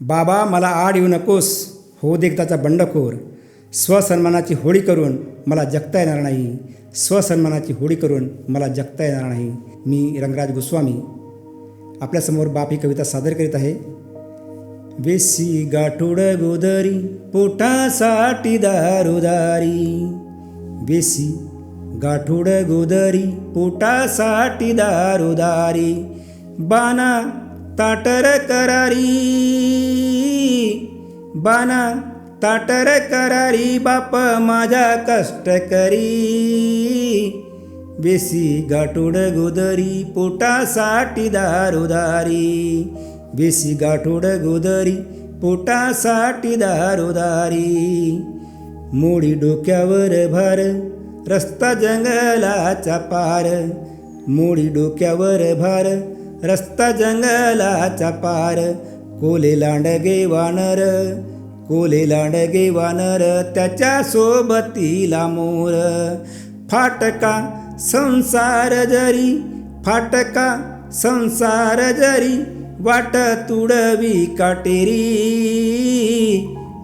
बाबा मला आड येऊ नकोस. हो देखताचा बंडखोर. स्वसन्मानाची होळी करून मला जगता येणार नाही. स्वसन्मानाची होळी करून मला जगता येणार नाही. मी रंगराज गोस्वामी. आपल्यासमोर बाप ही कविता सादर करीत आहे. वेसी गाठोड गोदरी पोटासाठी दारोदारी वेसी गाठोड गोदरी पोटासाठी दारोदारी बाना ताटर करारी. बाना ताटर करारी बाप माझा कष्ट करी. बेसी गाठोड गोदरी पोटासाठी दारोदारी बेसी गाठोड गोदरी पोटासाठी दारोदारी मोडी डोक्यावर भर रस्ता जंगलाचा पार. मोडी डोक्यावर भार रस्ता जंगलाचा पार कोले लांडगे वानर कोले लांडगे वानर त्याच्या सोबतीला मोर. फाटका संसार जरी फाटका संसार जरी वाट तुडवी काटेरी.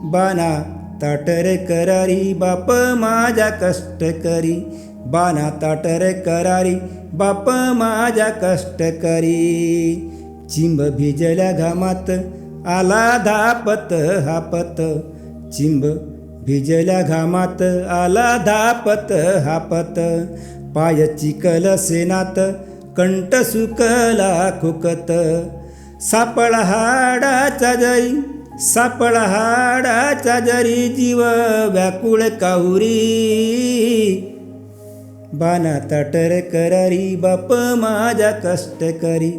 बाना ताटर करारी बाप माझ्या कष्ट करी. बाना ताटर करारी बाप माझ्या कष्ट करी. चिंब भिजल्या घामात आला धापत हापत. चिंब भिजल्या घामात आला धापत हापत. पाय चिकल सेनात कंठ सुकला खुकत. सापळा हाडाचा जरी सापळा हाडाचा जरी जीव व्याकुळ काहुरी बाना ताटर करारी बाप माझा कष्ट करी.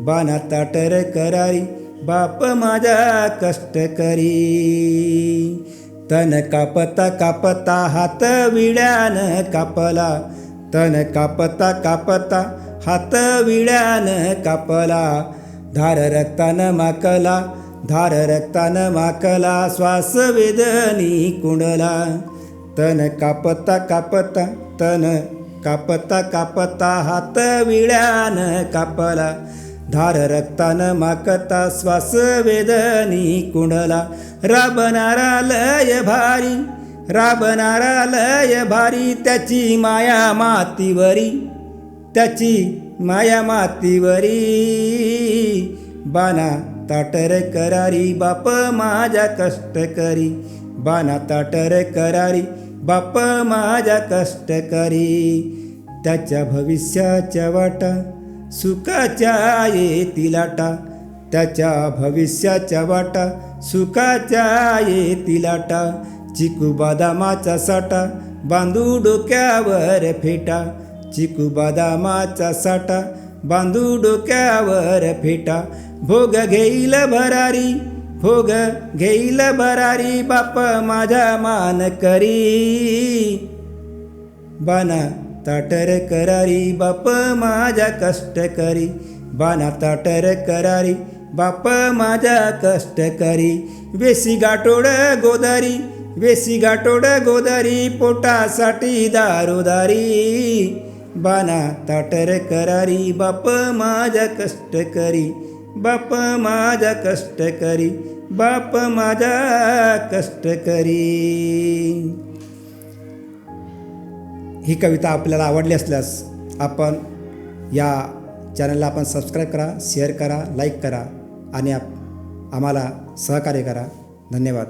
बाना ताटर करारी बाप माझा कष्ट करी. तन कापता कापता हात विड्यान कापला. तन कापता कापता हात विड्यान कापला. धार रक्तानं माकला धार रक्तानं माकला श्वास वेदनी कुंडला. तन कापता कापता तन कापता कापता हात विळ्यान कापला. धार रक्तान माकता श्वास वेदनी कुंडला. राबणारा लय भारी राबणारा लय भारी त्याची माया मातीवरी त्याची माया मातीवरी. बाना ताटर करारी बाप माझ्या कष्ट करी. बाना ताटर करारी बाप माझ्या कष्ट करी त्याच्या भविष्याच्या वाटा सुखाच्या येतील आटा त्याच्या भविष्याच्या वाटा सुखाच्या येतील आटा चिकू बदामाचा साठा बांधू डोक्यावर फेटा. चिकू बदामाचा साठा बांधू डोक्यावर फेटा. भोग घेईल भरारी भोग घेईल बरारी बाप माझा मान करी बाना ताटर करारी बाप माझा कष्ट करी बाना ताटर करारी बाप माझा कष्ट करी वेसी गाठोड गोदारी वेसी गाठोड गोदारी पोटासाठी दारोदारी बाना ताटर करारी बाप माझा कष्ट करी बाप माझा कष्ट करी बाप माझा कष्ट करी. ही कविता आपल्याला आवडली असल्यास आपण या चॅनलला आपण सबस्क्राईब करा शेअर करा लाईक करा आणि आप आम्हाला सहकार्य करा. धन्यवाद.